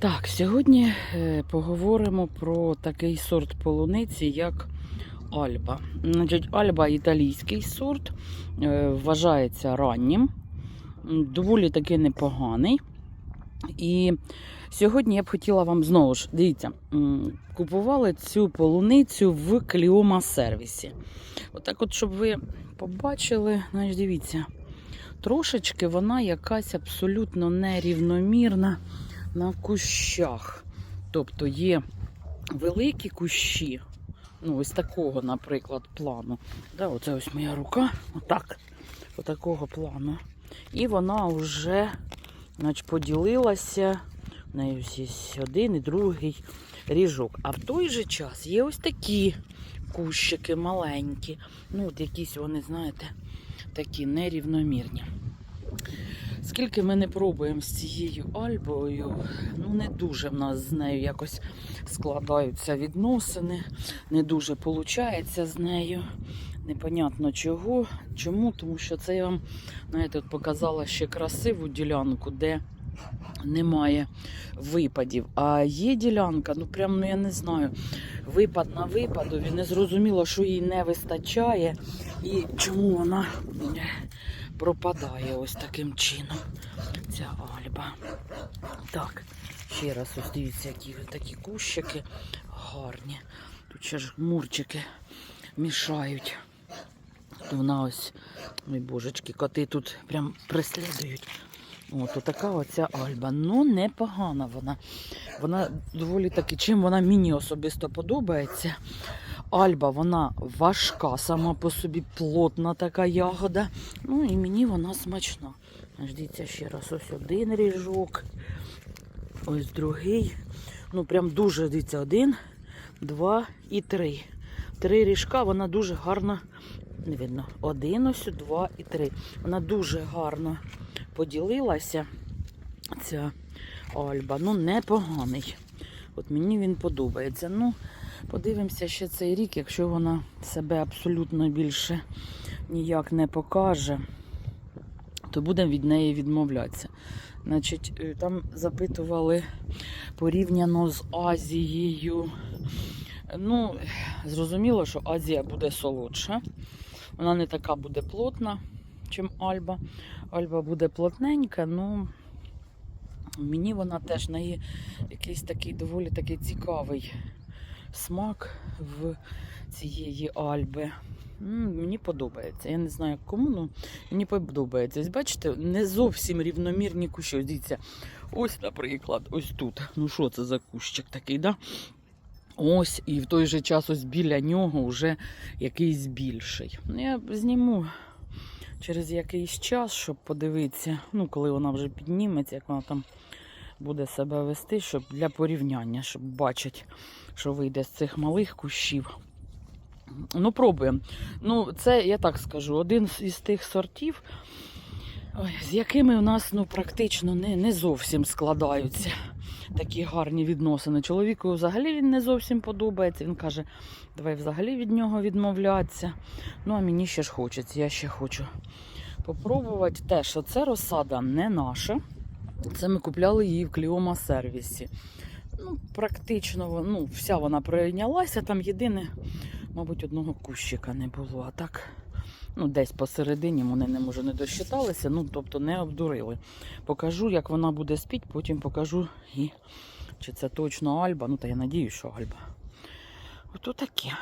Так, сьогодні е, поговоримо про такий сорт полуниці, як Альба. Значить, Альба італійський сорт, е, вважається раннім, доволі таки непоганий. І сьогодні я б хотіла вам знову ж, дивіться, купували цю полуницю в Кліома сервісі. Отак, от, щоб ви побачили, значить, дивіться, трошечки вона якась абсолютно нерівномірна на кущах. Тобто є великі кущі, ну, ось такого, наприклад, плану. Да, оце ось моя рука, отак, отакого плану. І вона вже значить, поділилася. Є один і другий ріжок. А в той же час є ось такі кущики маленькі. Ну, от якісь вони, знаєте, такі нерівномірні. Скільки ми не пробуємо з цією альбою, ну не дуже в нас з нею якось складаються відносини, не дуже виходить з нею. Непонятно чого. Чому? Тому що це я вам знаєте, от показала ще красиву ділянку, де немає випадів. А є ділянка, ну прям ну я не знаю, випад на випадові, не зрозуміло, що їй не вистачає і чому вона пропадає ось таким чином. Ця альба. Так, ще раз ось дивіться, які такі кущики гарні. Тут ще ж мурчики мішають. То вона ось, ой божечки, коти тут прям преслідують. От така оця альба. Ну, непогана вона. Вона доволі таки, чим вона мені особисто подобається. Альба, вона важка, сама по собі плотна така ягода. Ну і мені вона смачна. Аж Дивіться ще раз, ось один ріжок, ось другий. Ну, прям дуже дивіться, один, два і три. Три ріжка, вона дуже гарно, не видно, один, ось, два і три. Вона дуже гарно поділилася, ця альба. Ну, непоганий. От мені він подобається. Ну, подивимося ще цей рік, якщо вона себе абсолютно більше ніяк не покаже, то будемо від неї відмовлятися. Значить, е, там запитували порівняно з Азією. Ну, зрозуміло, що Азія буде солодша. Вона не така буде плотна, чим Альба. Альба буде плотненька, ну мені вона теж неї якийсь такий доволі такий цікавий смак в цієї Альби. Мені подобається. Я не знаю кому, але мені подобається. Ось бачите, не зовсім рівномірні кущі. Дивіться, ось, наприклад, ось тут. Ну що це за кущик такий, да? Ось, і в той же час ось біля нього вже якийсь більший. Ну, Я зніму через якийсь час, щоб подивитися, ну, коли вона вже підніметься, як вона там буде себе вести, щоб для порівняння, щоб бачити, що вийде з цих малих кущів. Ну, пробуємо. Ну, це я так скажу, один із тих сортів, з якими у нас ну, практично не, не зовсім складаються такі гарні відносини. Чоловіку взагалі він не зовсім подобається. Він каже, давай взагалі від нього відмовлятися. Ну, а мені ще ж хочеться, я ще хочу попробувати. Що це розсада не наша. Це ми купляли її в Кліома сервісі. Ну, практично ну, вся вона прийнялася. Там єдине, мабуть, одного кущика не було. А так, ну, десь посередині вони не може не досчиталися, ну, тобто не обдурили. Покажу, як вона буде спіть, потім покажу і чи це точно Альба. Ну, та я надію, що Альба. Ото таке.